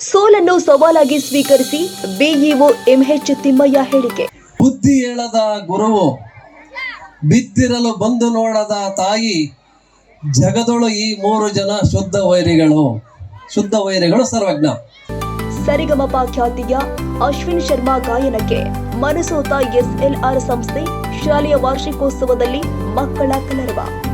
ಸೋಲನ್ನು ಸವಾಲಾಗಿ ಸ್ವೀಕರಿಸಿ ಬಿಇಒ ಎಂಎಚ್ ತಿಮ್ಮಯ್ಯ ಹೇಳಿಕೆ. ಬುದ್ಧಿ ಹೇಳದ ಗುರುವು ಬಿತ್ತಿರಲು ಬಂದು ನೋಡದ ತಾಯಿ ಜಗದೊಳು ಈ ಮೂರು ಜನ ಶುದ್ಧ ವೈರಿಗಳು. ಶುದ್ಧ ವೈರಿಗಳು ಸರ್ವಜ್ಞ. ಸರಿಗಮಪ ಖ್ಯಾತಿಯ ಅಶ್ವಿನ್ ಶರ್ಮಾ ಗಾಯನಕ್ಕೆ ಮನಸೋತ ಎಸ್ಎಲ್ಆರ್ ಸಂಸ್ಥೆ ಶಾಲೆಯ ವಾರ್ಷಿಕೋತ್ಸವದಲ್ಲಿ ಮಕ್ಕಳ ಕಲರವ.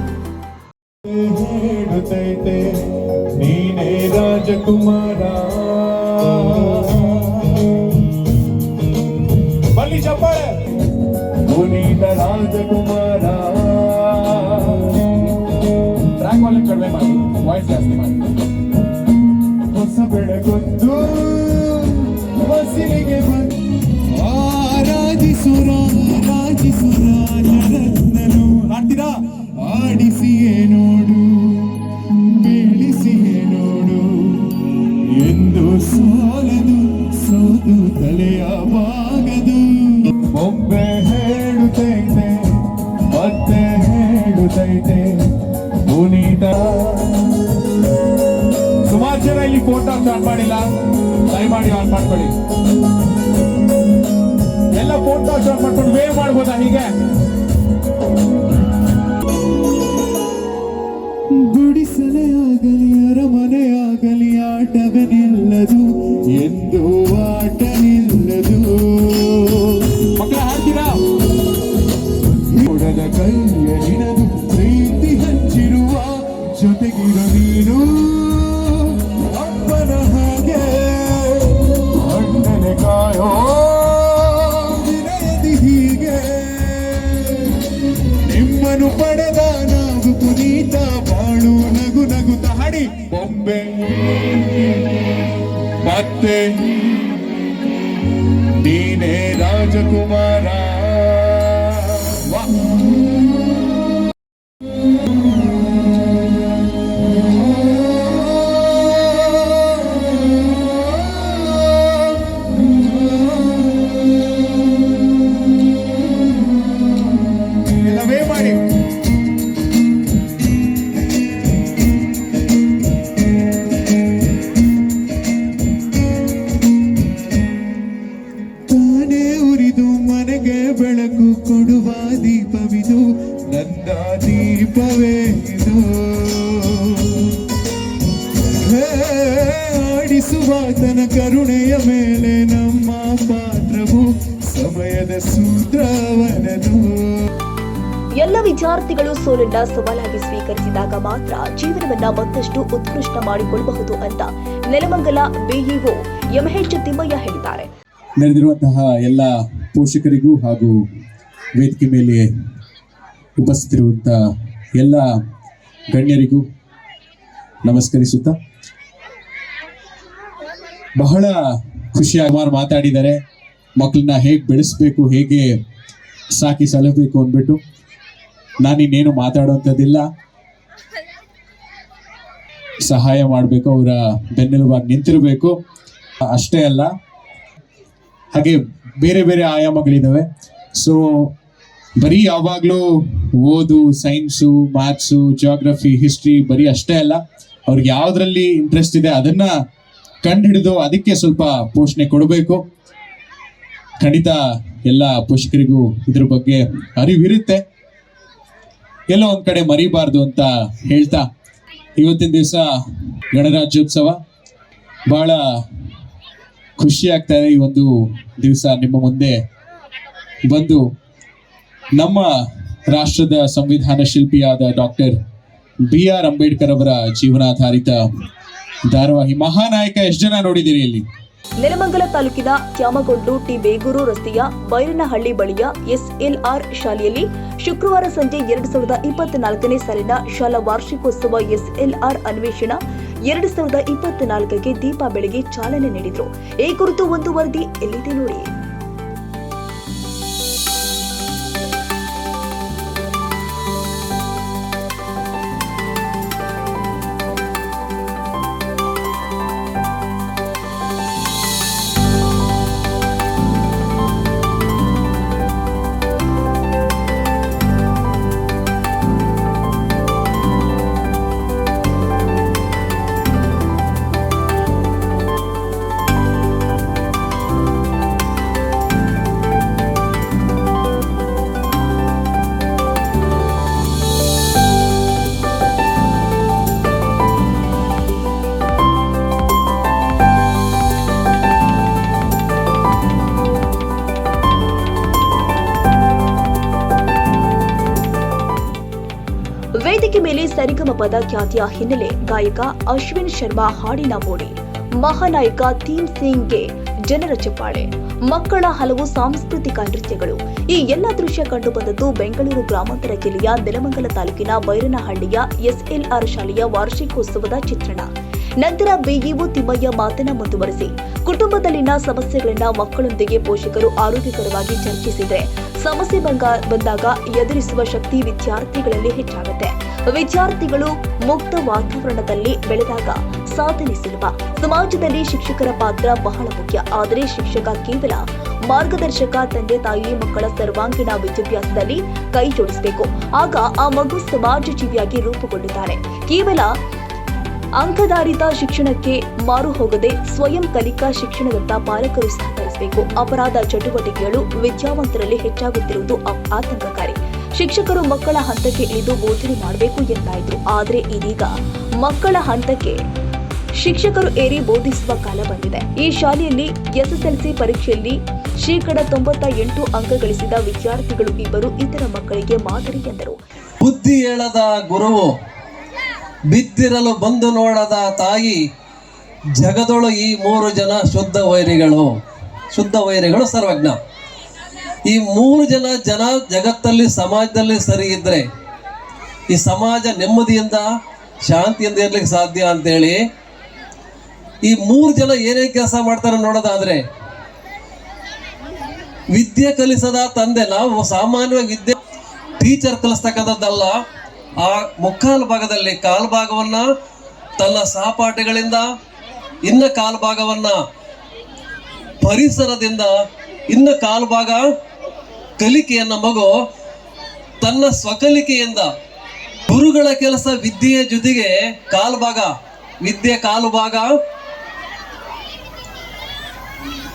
ಹಾಡ್ತೀರಾ? ಆಡಿಸಿಯೇ ನೋಡು ಬೀಳಿಸಿಯೇ ನೋಡು. ಎಂದು ಸೋಲದು ಸೋದು ತಲೆಯ ಬಾಗದು. ಒಬ್ಬೆ ಹೇಳುತ್ತೈತೆ, ಮತ್ತೆ ಹೇಳುತ್ತೈತೆ, ಪುನೀತ. ಸುಮಾರು ಜನ ಇಲ್ಲಿ ಫೋಟೋ ಆನ್ ಮಾಡಿಲ್ಲ. ದಯಮಾಡಿ ಆನ್ ಮಾಡ್ಕೊಳ್ಳಿ. ಎಲ್ಲ ಫೋಟೋ ಆನ್ ಮಾಡ್ಕೊಂಡು ವೇವ್ ಮಾಡ್ಬೋದಾ ಹೀಗೆ? ಗುಡಿಸಲೇ ಆಗಲಿ ಅರಮನೆ ಆಗಲಿ ಆಟವೇ ನಿಲ್ಲದು ಎಂದು ಆಟ ನಿಲ್ಲದು ಮಕ್ಕಳ ಹಾಡ್ತೀರಾ? ಕೊಡದ ಕೈಯ ಹಿಡದು ಪ್ರೀತಿ ಹಂಚಿರುವ ಜೊತೆಗಿರ ನೀನು. ಮತ್ತೆ ನೀನೇ ರಾಜಕುಮಾರ. ಸಮಯದ ಸೂತ್ರವನದು ಎಲ್ಲ ವಿದ್ಯಾರ್ಥಿಗಳು ಸೋಲನ್ನ ಸವಾಲಾಗಿ ಸ್ವೀಕರಿಸಿದಾಗ ಮಾತ್ರ ಜೀವನವನ್ನ ಮತ್ತಷ್ಟು ಉತ್ಕೃಷ್ಟ ಮಾಡಿಕೊಳ್ಳಬಹುದು ಅಂತ ನೆಲಮಂಗಲ ಬಿಇಒ ಎಂಎಚ್ ತಿಮ್ಮಯ್ಯ ಹೇಳಿದ್ದಾರೆ. ನಡೆದಿರುವಂತಹ ಎಲ್ಲ ಪೋಷಕರಿಗೂ ಹಾಗೂ ವೇದಿಕೆ ಮೇಲೆ ಉಪಸ್ಥಿತಿರುವಂಥ ಎಲ್ಲ ಗಣ್ಯರಿಗೂ ನಮಸ್ಕರಿಸುತ್ತಾ ಬಹಳ ಖುಷಿಯಾಗಿ ಮಾತಾಡಿದ್ದಾರೆ. ಮಕ್ಕಳನ್ನ ಹೇಗೆ ಬೆಳೆಸ್ಬೇಕು, ಹೇಗೆ ಸಾಕಿ ಸಲಬೇಕು ಅಂದ್ಬಿಟ್ಟು ನಾನಿನ್ನೇನು ಮಾತಾಡುವಂಥದ್ದಿಲ್ಲ ಸಹಾಯ ಮಾಡಬೇಕು, ಅವರ ಬೆನ್ನೆಲುಬಾಗಿ ನಿಂತಿರಬೇಕು. ಅಷ್ಟೇ ಅಲ್ಲ, ಹಾಗೆ ಬೇರೆ ಬೇರೆ ಆಯಾಮಗಳಿದ್ದಾವೆ ಸೊ ಬರೀ ಯಾವಾಗಲೂ ಓದು ಸೈನ್ಸು ಮ್ಯಾಥ್ಸು ಜಿಯೋಗ್ರಫಿ ಹಿಸ್ಟ್ರಿ ಬರೀ ಅಷ್ಟೇ ಅಲ್ಲ, ಅವ್ರಿಗೆ ಯಾವುದ್ರಲ್ಲಿ ಇಂಟ್ರೆಸ್ಟ್ ಇದೆ ಅದನ್ನ ಕಂಡುಹಿಡಿದು ಅದಕ್ಕೆ ಸ್ವಲ್ಪ ಪೋಷಣೆ ಕೊಡಬೇಕು. ಖಂಡಿತ ಎಲ್ಲ ಪೋಷಕರಿಗೂ ಇದ್ರ ಬಗ್ಗೆ ಅರಿವಿರುತ್ತೆ. ಎಲ್ಲೋ ಒಂದ್ ಕಡೆ ಮರಿಬಾರ್ದು ಅಂತ ಹೇಳ್ತಾ ಇವತ್ತಿನ ದಿವಸ ಗಣರಾಜ್ಯೋತ್ಸವ. ಬಹಳ ಖುಷಿ ಆಗ್ತಾ ಇದೆ ಈ ಒಂದು ದಿವಸ ನಿಮ್ಮ ಮುಂದೆ ಬಂದು. ನಮ್ಮ ರಾಷ್ಟ್ರದ ಸಂವಿಧಾನ ಶಿಲ್ಪಿಯಾದ ಡಾಕ್ಟರ್ ಬಿ ಆರ್ ಅಂಬೇಡ್ಕರ್ ಅವರ ಜೀವನಾಧಾರಿತ ಧಾರಾವಾಹಿ ಮಹಾನಾಯಕ ಎಷ್ಟು ಜನ ನೋಡಿದ್ದೀರಿ ಇಲ್ಲಿ? ನೆಲಮಂಗಲ ತಾಲೂಕಿನ ತ್ಯಾಮಗೊಂಡು ಟಿ ಬೇಗೂರು ರಸ್ತೆಯ ಬೈರನಹಳ್ಳಿ ಬಳಿಯ ಎಸ್ಎಲ್ಆರ್ ಶಾಲೆಯಲ್ಲಿ ಶುಕ್ರವಾರ ಸಂಜೆ ಎರಡು ಸಾವಿರದ ಇಪ್ಪತ್ನಾಲ್ಕನೇ ಸಾಲಿನ ಶಾಲಾ ವಾರ್ಷಿಕೋತ್ಸವ ಎಸ್ಎಲ್ಆರ್ ಅನ್ವೇಷಣಾ ಎರಡು ಸಾವಿರದ ಇಪ್ಪತ್ನಾಲ್ಕಕ್ಕೆ ದೀಪ ಬೆಳಗ್ಗೆ ಚಾಲನೆ ನೀಡಿದರು. ಈ ಕುರಿತು ಒಂದು ವರದಿ ಎಲ್ಲಿದೆ ನೋಡಿ. ಸರಿಗಮಪದ ಖ್ಯಾತಿಯ ಹಿನ್ನೆಲೆ ಗಾಯಕ ಅಶ್ವಿನ್ ಶರ್ಮಾ ಹಾಡಿನ ಮೋಡಿ ಮಹಾನಾಯಕ ಥೀಮ್ ಸಿಂಗ್ಗೆ ಜನರ ಚಪ್ಪಾಳೆ. ಮಕ್ಕಳ ಹಲವು ಸಾಂಸ್ಕೃತಿಕ ನೃತ್ಯಗಳು. ಈ ಎಲ್ಲ ದೃಶ್ಯ ಕಂಡುಬಂದದ್ದು ಬೆಂಗಳೂರು ಗ್ರಾಮಾಂತರ ಜಿಲ್ಲೆಯ ನೆಲಮಂಗಲ ತಾಲೂಕಿನ ಬೈರನಹಳ್ಳಿಯ ಎಸ್ಎಲ್ಆರ್ ಶಾಲೆಯ ವಾರ್ಷಿಕೋತ್ಸವದ ಚಿತ್ರಣ. ನಂತರ ಬಿಇಒ ತಿಮ್ಮಯ್ಯ ಮಾತನ್ನ ಮುಂದುವರೆಸಿ. ಕುಟುಂಬದಲ್ಲಿನ ಸಮಸ್ಯೆಗಳನ್ನ ಮಕ್ಕಳೊಂದಿಗೆ ಪೋಷಕರು ಆರೋಗ್ಯಕರವಾಗಿ ಚರ್ಚಿಸಿದ್ರೆ ಸಮಸ್ಯೆ ಬಂದಾಗ ಎದುರಿಸುವ ಶಕ್ತಿ ವಿದ್ಯಾರ್ಥಿಗಳಲ್ಲಿ ಹೆಚ್ಚಾಗುತ್ತೆ. ವಿದ್ಯಾರ್ಥಿಗಳು ಮುಕ್ತ ವಾತಾವರಣದಲ್ಲಿ ಬೆಳೆದಾಗ ಸಾಧನೆ ಸುಲಭ. ಸಮಾಜದಲ್ಲಿ ಶಿಕ್ಷಕರ ಪಾತ್ರ ಬಹಳ ಮುಖ್ಯ. ಆದರೆ ಶಿಕ್ಷಕ ಕೇವಲ ಮಾರ್ಗದರ್ಶಕ, ತಂದೆ ತಾಯಿ, ಮಕ್ಕಳ ಸರ್ವಾಂಗೀಣ ವಿದ್ಯಾಭ್ಯಾಸದಲ್ಲಿ ಕೈ ಜೋಡಿಸಬೇಕು. ಆಗ ಆ ಮಗು ಸಮಾಜ ಜೀವಿಯಾಗಿ ರೂಪುಗೊಂಡಿದ್ದಾರೆ ಕೇವಲ ಅಂಕಧಾರಿತ ಶಿಕ್ಷಣಕ್ಕೆ ಮಾರು ಹೋಗದೆ ಸ್ವಯಂ ಕಲಿಕಾ ಶಿಕ್ಷಣದತ್ತ ಪಾಲಕರು ಸಹಕರಿಸಬೇಕು ಅಪರಾಧ ಚಟುವಟಿಕೆಗಳು ವಿದ್ಯಾವಂತರಲ್ಲಿ ಹೆಚ್ಚಾಗುತ್ತಿರುವುದು ಆತಂಕಕಾರಿ. ಶಿಕ್ಷಕರು ಮಕ್ಕಳ ಹಂತಕ್ಕೆ ಇಳಿದು ಬೋಧನೆ ಮಾಡಬೇಕು ಎಂದಾಯಿತು. ಆದರೆ ಇದೀಗ ಮಕ್ಕಳ ಹಂತಕ್ಕೆ ಶಿಕ್ಷಕರು ಏರಿ ಬೋಧಿಸುವ ಕಾಲ ಬಂದಿದೆ. ಈ ಶಾಲೆಯಲ್ಲಿ ಎಸ್ಎಸ್ಎಲ್ಸಿ ಪರೀಕ್ಷೆಯಲ್ಲಿ ಶೇಕಡ ತೊಂಬತ್ತ ಎಂಟು ಅಂಕ ಗಳಿಸಿದ ವಿದ್ಯಾರ್ಥಿಗಳು ಇಬ್ಬರು ಇತರ ಮಕ್ಕಳಿಗೆ ಮಾದರಿ ಎಂದರು. ಬುದ್ಧಿ ಹೇಳದ ಗುರುವು ಬಿದ್ದಿರಲು ಬಂದು ನೋಡದ ತಾಯಿ ಜಗದೊಳು ಈ ಮೂರು ಜನ ಶುದ್ಧ ವೈರಿಗಳು. ಶುದ್ಧ ವೈರಿಗಳು ಸರ್ವಜ್ಞ. ಈ ಮೂರು ಜನ ಜನ ಜಗತ್ತಲ್ಲಿ ಸಮಾಜದಲ್ಲಿ ಸರಿ ಇದ್ರೆ ಈ ಸಮಾಜ ನೆಮ್ಮದಿಯಿಂದ ಶಾಂತಿಯಿಂದ ಇರ್ಲಿಕ್ಕೆ ಸಾಧ್ಯ ಅಂತೇಳಿ ಈ ಮೂರು ಜನ ಏನೇ ಕೆಲಸ ಮಾಡ್ತಾರೆ ನೋಡೋದಾದ್ರೆ ವಿದ್ಯೆ ಕಲಿಸದ ತಂದೆ, ನಾವು ಸಾಮಾನ್ಯವಾಗಿ ವಿದ್ಯೆ ಟೀಚರ್ ಕಲಿಸ್ತಕ್ಕಂಥದ್ದಲ್ಲ, ಆ ಮುಕ್ಕಾಲು ಭಾಗದಲ್ಲಿ ಕಾಲ್ಭಾಗವನ್ನ ತನ್ನ ಸಹಪಾಠಿಗಳಿಂದ, ಇನ್ನ ಕಾಲು ಭಾಗವನ್ನ ಪರಿಸರದಿಂದ ಇನ್ನು ಕಾಲು ಭಾಗ ಕಲಿಕೆಯನ್ನ ಮಗು ತನ್ನ ಸ್ವಕಲಿಕೆಯಿಂದ ಗುರುಗಳ ಕೆಲಸ ವಿದ್ಯೆಯ ಜೊತೆಗೆ ಕಾಲು ಭಾಗ ವಿದ್ಯೆ ಕಾಲು ಭಾಗ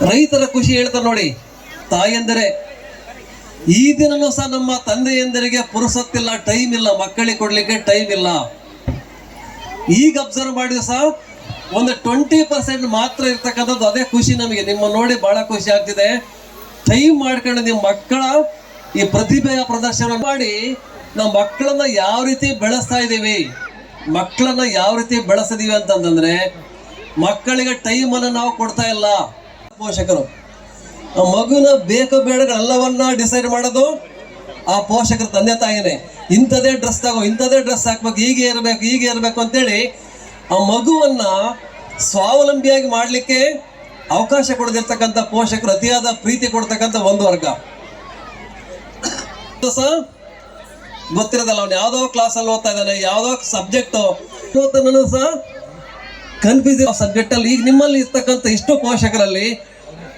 ರೈತರ ಖುಷಿ ಹೇಳ್ತಾರೆ ನೋಡಿ, ತಾಯಂದರೆ, ಈ ದಿನನೂ ಸಹ ನಮ್ಮ ತಂದೆಯಂದರಿಗೆ ಪುರುಸತ್ತಿಲ್ಲ ಟೈಮ್ ಇಲ್ಲ, ಮಕ್ಕಳಿಗೆ ಕೊಡ್ಲಿಕ್ಕೆ ಟೈಮ್ ಇಲ್ಲ. ಈಗ ಅಬ್ಸರ್ವ್ ಮಾಡಿದ್ರು ಸಹ ಒಂದು ಟ್ವೆಂಟಿ ಪರ್ಸೆಂಟ್ ಮಾತ್ರ ಇರ್ತಕ್ಕಂಥದ್ದು ಅದೇ ಖುಷಿ ನಮಗೆ. ನಿಮ್ಮ ನೋಡಿ ಬಹಳ ಖುಷಿ ಆಗ್ತಿದೆ. ಟೈಮ್ ಮಾಡ್ಕೊಂಡು ನಿಮ್ಮ ಮಕ್ಕಳ ಈ ಪ್ರತಿಭೆಯ ಪ್ರದರ್ಶನ ಮಾಡಿ ನಾವು ಮಕ್ಕಳನ್ನ ಯಾವ ರೀತಿ ಬೆಳೆಸ್ತಾ ಇದ್ದೀವಿ, ಮಕ್ಕಳನ್ನ ಯಾವ ರೀತಿ ಬೆಳೆಸಿದೀವಿ ಅಂತಂದ್ರೆ, ಮಕ್ಕಳಿಗೆ ಟೈಮ್ ಅನ್ನ ನಾವು ಕೊಡ್ತಾ ಇಲ್ಲ. ಪೋಷಕರು ಮಗುನ ಬೇಕು ಬೇಡಗಳೆಲ್ಲವನ್ನ ಡಿಸೈಡ್ ಮಾಡೋದು ಆ ಪೋಷಕರ ತಂದೆ ತಾಯಿನೇ. ಇಂಥದೇ ಡ್ರೆಸ್ ತಗೋ ಇಂಥದೇ ಡ್ರೆಸ್ ಹಾಕ್ಬೇಕು, ಹೀಗೆ ಇರಬೇಕು ಹೀಗೆ ಇರಬೇಕು ಅಂತೇಳಿ ಆ ಮಗುವನ್ನ ಸ್ವಾವಲಂಬಿಯಾಗಿ ಮಾಡಲಿಕ್ಕೆ ಅವಕಾಶ ಕೊಡದಿರ್ತಕ್ಕಂಥ ಪೋಷಕರು ಅತಿಯಾದ ಪ್ರೀತಿ ಕೊಡ್ತಕ್ಕಂಥ ಒಂದು ವರ್ಗ. ಸಹ ಗೊತ್ತಿರೋದಲ್ಲ, ಅವ್ನು ಯಾವುದೋ ಕ್ಲಾಸಲ್ಲಿ ಓದ್ತಾ ಇದ್ದಾನೆ, ಯಾವುದೋ ಸಬ್ಜೆಕ್ಟ್ ನಾನು ಸಹ ಕನ್ಫ್ಯೂಸ್ ಸಬ್ಜೆಕ್ಟ್ ಅಲ್ಲಿ, ಈಗ ನಿಮ್ಮಲ್ಲಿ ಇರ್ತಕ್ಕಂಥ ಇಷ್ಟು ಪೋಷಕರಲ್ಲಿ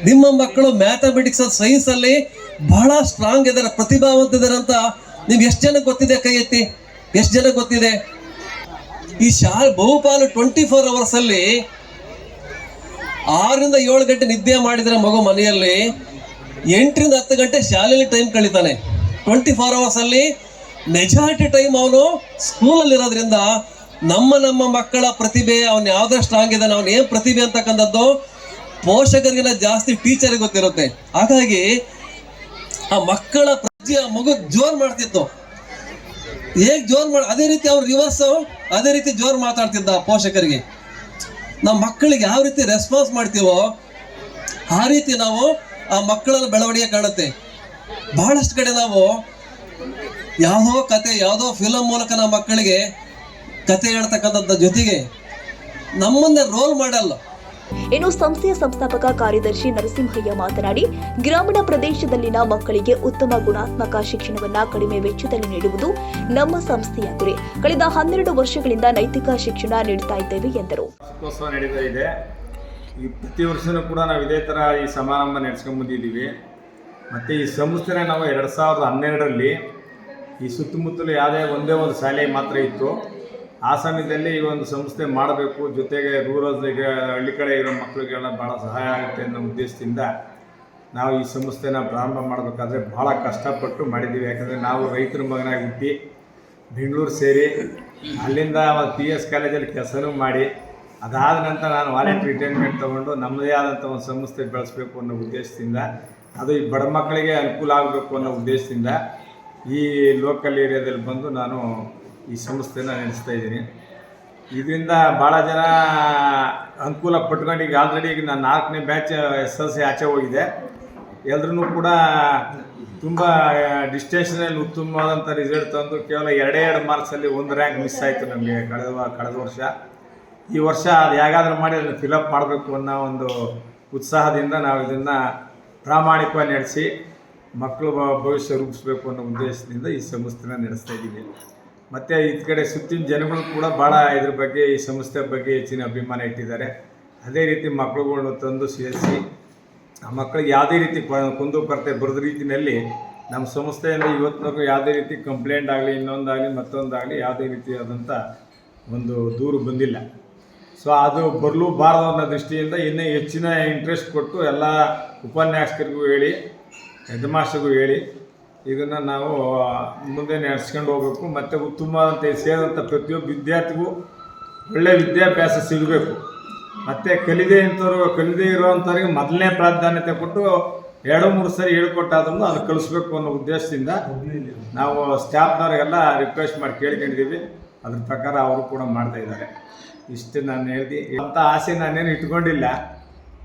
ನಿಮ್ಮ ಮಕ್ಕಳು ಮ್ಯಾಥಮೆಟಿಕ್ಸ್ ಸೈನ್ಸ್ ಅಲ್ಲಿ ಬಹಳ ಸ್ಟ್ರಾಂಗ್ ಇದ್ದಾರೆ, ಪ್ರತಿಭಾವಂತ ಇದ್ದಾರೆ ಅಂತ ನಿಮ್ಗೆ ಎಷ್ಟು ಜನಕ್ಕೆ ಗೊತ್ತಿದೆ ಕೈ ಎತ್ತಿ? ಎಷ್ಟು ಜನಕ್ಕೆ ಗೊತ್ತಿದೆ? ಈ ಶಾಲೆ ಬಹುಪಾಲು ಟ್ವೆಂಟಿ ಫೋರ್ ಅವರ್ಸ್ ಅಲ್ಲಿ ಆರರಿಂದ ಏಳು ಗಂಟೆ ನಿದ್ದೆ ಮಾಡಿದ್ರೆ ಮಗು ಮನೆಯಲ್ಲಿ, ಎಂಟರಿಂದ ಹತ್ತು ಗಂಟೆ ಶಾಲೆಯಲ್ಲಿ ಟೈಮ್ ಕಳೀತಾನೆ. ಟ್ವೆಂಟಿ ಫೋರ್ ಅವರ್ಸ್ ಅಲ್ಲಿ ಮೆಜಾರಿಟಿ ಟೈಮ್ ಅವನು ಸ್ಕೂಲಲ್ಲಿ ಇರೋದ್ರಿಂದ ನಮ್ಮ ನಮ್ಮ ಮಕ್ಕಳ ಪ್ರತಿಭೆ, ಅವನು ಯಾವ್ದು ಸ್ಟ್ರಾಂಗ್ ಇದ್ದಾನೆ, ಅವನು ಏನು ಪ್ರತಿಭೆ ಅಂತಕ್ಕಂಥದ್ದು ಪೋಷಕರಿಗಿಂತ ಜಾಸ್ತಿ ಟೀಚರ್ಗೆ ಗೊತ್ತಿರುತ್ತೆ. ಹಾಗಾಗಿ ಆ ಮಕ್ಕಳ ಪ್ರತಿ ಮಗು ಜೋರ್ ಮಾಡ್ತಿತ್ತು. ಹೇಗ್ ಜೋರ್ ಮಾಡಿ ಅದೇ ರೀತಿ ಅವ್ರು ರಿವರ್ಸ್ ಅದೇ ರೀತಿ ಜೋರ್ ಮಾತಾಡ್ತಿದ್ದ ಪೋಷಕರಿಗೆ. ನಮ್ಮ ಮಕ್ಕಳಿಗೆ ಯಾವ ರೀತಿ ರೆಸ್ಪಾನ್ಸ್ ಮಾಡ್ತೀವೋ, ಆ ರೀತಿ ನಾವು ಆ ಮಕ್ಕಳ ಬೆಳವಣಿಗೆ ಕಾಣುತ್ತೆ. ಬಹಳಷ್ಟು ಕಡೆ ನಾವು ಯಾವುದೋ ಕತೆ, ಯಾವುದೋ ಫಿಲಮ್ ಮೂಲಕ ನಮ್ಮ ಮಕ್ಕಳಿಗೆ ಕತೆ ಹೇಳ್ತಕ್ಕಂಥದ್ದು ಜೊತೆಗೆ ನಮ್ಮನ್ನೇ ರೋಲ್ ಮಾಡಲ್ಲ ಇನ್ನು ಸಂಸ್ಥೆಯ ಸಂಸ್ಥಾಪಕ ಕಾರ್ಯದರ್ಶಿ ನರಸಿಂಹಯ್ಯ ಮಾತನಾಡಿ, ಗ್ರಾಮೀಣ ಪ್ರದೇಶದಲ್ಲಿನ ಮಕ್ಕಳಿಗೆ ಉತ್ತಮ ಗುಣಾತ್ಮಕ ಶಿಕ್ಷಣವನ್ನು ಕಡಿಮೆ ವೆಚ್ಚದಲ್ಲಿ ನೀಡುವುದು ನಮ್ಮ ಸಂಸ್ಥೆಯ ಗುರಿ ಕಳೆದ ಹನ್ನೆರಡು ವರ್ಷಗಳಿಂದ ನೈತಿಕ ಶಿಕ್ಷಣ ನೀಡುತ್ತಾ ಇದ್ದೇವೆ ಎಂದರು. ಈ ಪ್ರತಿ ವರ್ಷನೂ ಕೂಡ ನಾವು ಇದೇ ಥರ ಈ ಸಮಾರಂಭ ನಡೆಸ್ಕೊಂಡು ಬಂದಿದ್ದೀವಿ. ಮತ್ತು ಈ ಸಂಸ್ಥೆನ ನಾವು ಎರಡು ಸಾವಿರದ ಹನ್ನೆರಡರಲ್ಲಿ ಈ ಸುತ್ತಮುತ್ತಲು ಯಾವುದೇ ಒಂದೇ ಒಂದು ಶಾಲೆ ಮಾತ್ರ ಇತ್ತು. ಆ ಸಮಯದಲ್ಲಿ ಈ ಒಂದು ಸಂಸ್ಥೆ ಮಾಡಬೇಕು, ಜೊತೆಗೆ ರೂರಲ್ಸ್ಗೆ ಹಳ್ಳಿ ಕಡೆ ಇರೋ ಮಕ್ಕಳಿಗೆಲ್ಲ ಭಾಳ ಸಹಾಯ ಆಗುತ್ತೆ ಅನ್ನೋ ಉದ್ದೇಶದಿಂದ ನಾವು ಈ ಸಂಸ್ಥೆನ ಪ್ರಾರಂಭ ಮಾಡಬೇಕಾದ್ರೆ ಭಾಳ ಕಷ್ಟಪಟ್ಟು ಮಾಡಿದ್ದೀವಿ. ಯಾಕಂದರೆ ನಾವು ರೈತರ ಮಗನಾಗಿ ಹುಟ್ಟಿ ಬೆಂಗಳೂರು ಸೇರಿ ಅಲ್ಲಿಂದ ಪಿ ಎಸ್ ಕಾಲೇಜಲ್ಲಿ ಕೆಲಸನೂ ಮಾಡಿ, ಅದಾದ ನಂತರ ನಾನು ವಾಲೆಂಟ್ ರಿಟೈರ್ಮೆಂಟ್ ತೊಗೊಂಡು ನಮ್ಮದೇ ಆದಂಥ ಒಂದು ಸಂಸ್ಥೆ ಬೆಳೆಸಬೇಕು ಅನ್ನೋ ಉದ್ದೇಶದಿಂದ, ಅದು ಈ ಬಡ ಮಕ್ಕಳಿಗೆ ಅನುಕೂಲ ಆಗಬೇಕು ಅನ್ನೋ ಉದ್ದೇಶದಿಂದ ಈ ಲೋಕಲ್ ಏರಿಯಾದಲ್ಲಿ ಬಂದು ನಾನು ಈ ಸಂಸ್ಥೆನ ನಡೆಸ್ತಾ ಇದ್ದೀನಿ. ಇದರಿಂದ ಭಾಳ ಜನ ಅನುಕೂಲ ಪಟ್ಕೊಂಡು ಈಗ ಆಲ್ರೆಡಿ ಈಗ ನಾನು ನಾಲ್ಕನೇ ಬ್ಯಾಚ್ ಎಸ್ ಎಲ್ ಸಿ ಆಚೆ ಹೋಗಿದೆ. ಎಲ್ಲರೂ ಕೂಡ ತುಂಬ ಡಿಸ್ಟೇಷನಲ್ಲಿ ಉತ್ತಮವಾದಂಥ ರಿಸಲ್ಟ್ ತಂದು ಕೇವಲ ಎರಡೇ ಎರಡು ಮಾರ್ಕ್ಸಲ್ಲಿ ಒಂದು ರ್ಯಾಂಕ್ ಮಿಸ್ ಆಯಿತು ನಮಗೆ ಕಳೆದ ಕಳೆದ ವರ್ಷ. ಈ ವರ್ಷ ಅದು ಹೇಗಾದ್ರೂ ಮಾಡಿ ಅದನ್ನು ಫಿಲಪ್ ಮಾಡಬೇಕು ಅನ್ನೋ ಒಂದು ಉತ್ಸಾಹದಿಂದ ನಾವು ಇದನ್ನು ಪ್ರಾಮಾಣಿಕವಾಗಿ ನಡೆಸಿ ಮಕ್ಕಳು ಭವಿಷ್ಯ ರೂಪಿಸಬೇಕು ಅನ್ನೋ ಉದ್ದೇಶದಿಂದ ಈ ಸಂಸ್ಥೆನ ನಡೆಸ್ತಾ ಇದ್ದೀವಿ. ಮತ್ತು ಈ ಕಡೆ ಸುತ್ತಿನ ಜನಗಳು ಕೂಡ ಭಾಳ ಇದ್ರ ಬಗ್ಗೆ, ಈ ಸಂಸ್ಥೆ ಬಗ್ಗೆ ಹೆಚ್ಚಿನ ಅಭಿಮಾನ ಇಟ್ಟಿದ್ದಾರೆ. ಅದೇ ರೀತಿ ಮಕ್ಕಳುಗಳನ್ನ ತಂದು ಸೇರಿಸಿ, ಆ ಮಕ್ಕಳಿಗೆ ಯಾವುದೇ ರೀತಿ ಕುಂದು ಕೊರತೆ ಬರೆದ ರೀತಿಯಲ್ಲಿ ನಮ್ಮ ಸಂಸ್ಥೆಯಿಂದ ಇವತ್ತಿನವರೆಗೂ ಯಾವುದೇ ರೀತಿ ಕಂಪ್ಲೇಂಟ್ ಆಗಲಿ, ಇನ್ನೊಂದಾಗಲಿ, ಮತ್ತೊಂದಾಗಲಿ ಯಾವುದೇ ರೀತಿಯಾದಂಥ ಒಂದು ದೂರು ಬಂದಿಲ್ಲ. ಸೊ, ಅದು ಬರಲೂಬಾರದು ಅನ್ನೋ ದೃಷ್ಟಿಯಿಂದ ಇನ್ನೂ ಹೆಚ್ಚಿನ ಇಂಟ್ರೆಸ್ಟ್ ಕೊಟ್ಟು ಎಲ್ಲ ಉಪನ್ಯಾಸಕರಿಗೂ ಹೇಳಿ ಹೆಡ್ ಮಾಸ್ಟರ್ಗೂ ಹೇಳಿ ಇದನ್ನು ನಾವು ಮುಂದೆ ನಡೆಸ್ಕೊಂಡು ಹೋಗಬೇಕು. ಮತ್ತು ಉತ್ತಮವಾದಂಥ ಸೇರಿದಂಥ ಪ್ರತಿಯೊಬ್ಬ ವಿದ್ಯಾರ್ಥಿಗೂ ಒಳ್ಳೆಯ ವಿದ್ಯಾಭ್ಯಾಸ ಸಿಗಬೇಕು. ಮತ್ತು ಕಲಿದೆ ಇಂಥವ್ರು, ಕಲಿದೇ ಇರೋವಂಥವ್ರಿಗೆ ಮೊದಲನೇ ಪ್ರಾಧಾನ್ಯತೆ ಕೊಟ್ಟು ಎರಡು, ಮೂರು ಸರಿ ಹೇಳ್ಕೊಟ್ಟಾದ್ರೂ ಅದು ಕಲಿಸ್ಬೇಕು ಅನ್ನೋ ಉದ್ದೇಶದಿಂದ ನಾವು ಸ್ಟಾಫ್ನವ್ರಿಗೆಲ್ಲ ರಿಕ್ವೆಸ್ಟ್ ಮಾಡಿ ಕೇಳ್ಕೊಂಡಿದ್ದೀವಿ. ಅದ್ರ ಪ್ರಕಾರ ಅವರು ಕೂಡ ಮಾಡ್ತಾ ಇದ್ದಾರೆ. ಇಷ್ಟು ನಾನು ಹೇಳ್ದು. ಅಂಥ ಆಸೆ ನಾನೇನು ಇಟ್ಕೊಂಡಿಲ್ಲ.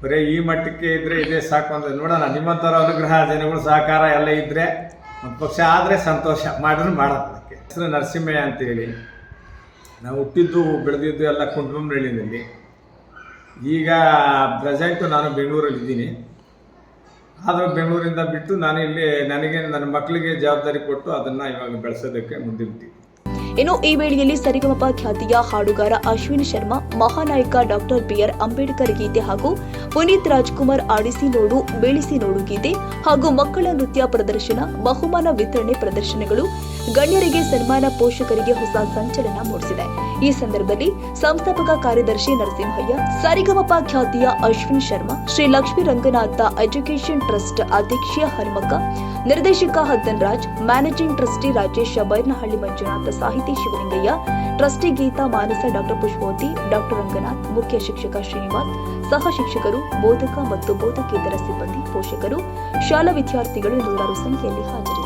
ಬರೀ ಈ ಮಟ್ಟಕ್ಕೆ ಇದ್ದರೆ ಇದೇ ಸಾಕು ಅಂತ. ನೋಡೋಣ, ನಿಮ್ಮಂಥವ್ರ ಅನುಗ್ರಹ, ಜನಗಳು ಸಹಕಾರ ಎಲ್ಲ ಇದ್ದರೆ ಒಂದು ಪಕ್ಷ ಆದರೆ ಸಂತೋಷ, ಮಾಡಿದ್ರೆ ಮಾಡೋದಕ್ಕೆ ಹೆಸರು ನರಸಿಂಹಯ್ಯ ಅಂತೇಳಿ ನಾವು ಹುಟ್ಟಿದ್ದು, ಬೆಳೆದಿದ್ದು ಎಲ್ಲ ಕುಂಟುಂಬನಹಳ್ಳಿನಲ್ಲಿ ಈಗ ಪ್ರೆಸೆಂಟು ನಾನು ಬೆಂಗಳೂರಲ್ಲಿ ಇದ್ದೀನಿ. ಆದರೂ ಬೆಂಗಳೂರಿಂದ ಬಿಟ್ಟು ನಾನು ಇಲ್ಲಿ ನನಗೆ, ನನ್ನ ಮಕ್ಕಳಿಗೆ ಜವಾಬ್ದಾರಿ ಕೊಟ್ಟು ಅದನ್ನು ಇವಾಗ ಬೆಳೆಸೋದಕ್ಕೆ ಮುಂದಿರ್ತೀವಿ ಇನ್ನು ಈ ವೇಳೆಯಲ್ಲಿ ಸರಿಗಮಪ ಖ್ಯಾತಿಯ ಹಾಡುಗಾರ ಅಶ್ವಿನ್ ಶರ್ಮಾ, ಮಹಾನಾಯಕ ಡಾಕ್ಟರ್ ಬಿಆರ್ ಅಂಬೇಡ್ಕರ್ ಗೀತೆ ಹಾಗೂ ಪುನೀತ್ ರಾಜ್ಕುಮಾರ್ ಆಡಿಸಿ ನೋಡು ಬೆಳೆಸಿ ನೋಡು ಗೀತೆ ಹಾಗೂ ಮಕ್ಕಳ ನೃತ್ಯ ಪ್ರದರ್ಶನ, ಬಹುಮಾನ ವಿತರಣೆ ಪ್ರದರ್ಶನಗಳು ಗಣ್ಯರಿಗೆ ಸನ್ಮಾನ ಪೋಷಕರಿಗೆ ಹೊಸ ಸಂಚಲನ ಮೂಡಿಸಿದೆ. ಈ ಸಂದರ್ಭದಲ್ಲಿ ಸಂಸ್ಥಾಪಕ ಕಾರ್ಯದರ್ಶಿ ನರಸಿಂಹಯ್ಯ, ಸರಿಗಮಪ ಖ್ಯಾತಿಯ ಅಶ್ವಿನ್ ಶರ್ಮಾ, ಶ್ರೀ ಲಕ್ಷ್ಮೀ ರಂಗನಾಥ ಎಜುಕೇಷನ್ ಟ್ರಸ್ಟ್ ಅಧ್ಯಕ್ಷ ಹನುಮಕ್ಕ, ನಿರ್ದೇಶಕ ಹದ್ದನ್ ರಾಜ್, ಮ್ಯಾನೇಜಿಂಗ್ ಟ್ರಸ್ಟಿ ರಾಜೇಶ ಬೈರ್ನಹಳ್ಳಿ ಮಂಜುನಾಥ, ಸಾಹಿತಿ Shivalingaiah, trustee Geetha Manasa, doctor Pushpavathi, doctor Ranganath, ಮುಖ್ಯ ಶಿಕ್ಷಕ ಶ್ರೀನಿವಾಸ್, ಸಹ ಶಿಕ್ಷಕರು, ಬೋಧಕ ಮತ್ತು ಬೋಧಕೇತರ ಸಿಬ್ಬಂದಿ, ಪೋಷಕರು, ಶಾಲಾ ವಿದ್ಯಾರ್ಥಿಗಳು ನೂರಾರು ಸಂಖ್ಯೆಯಲ್ಲಿ ಹಾಜರಿದ್ದರು.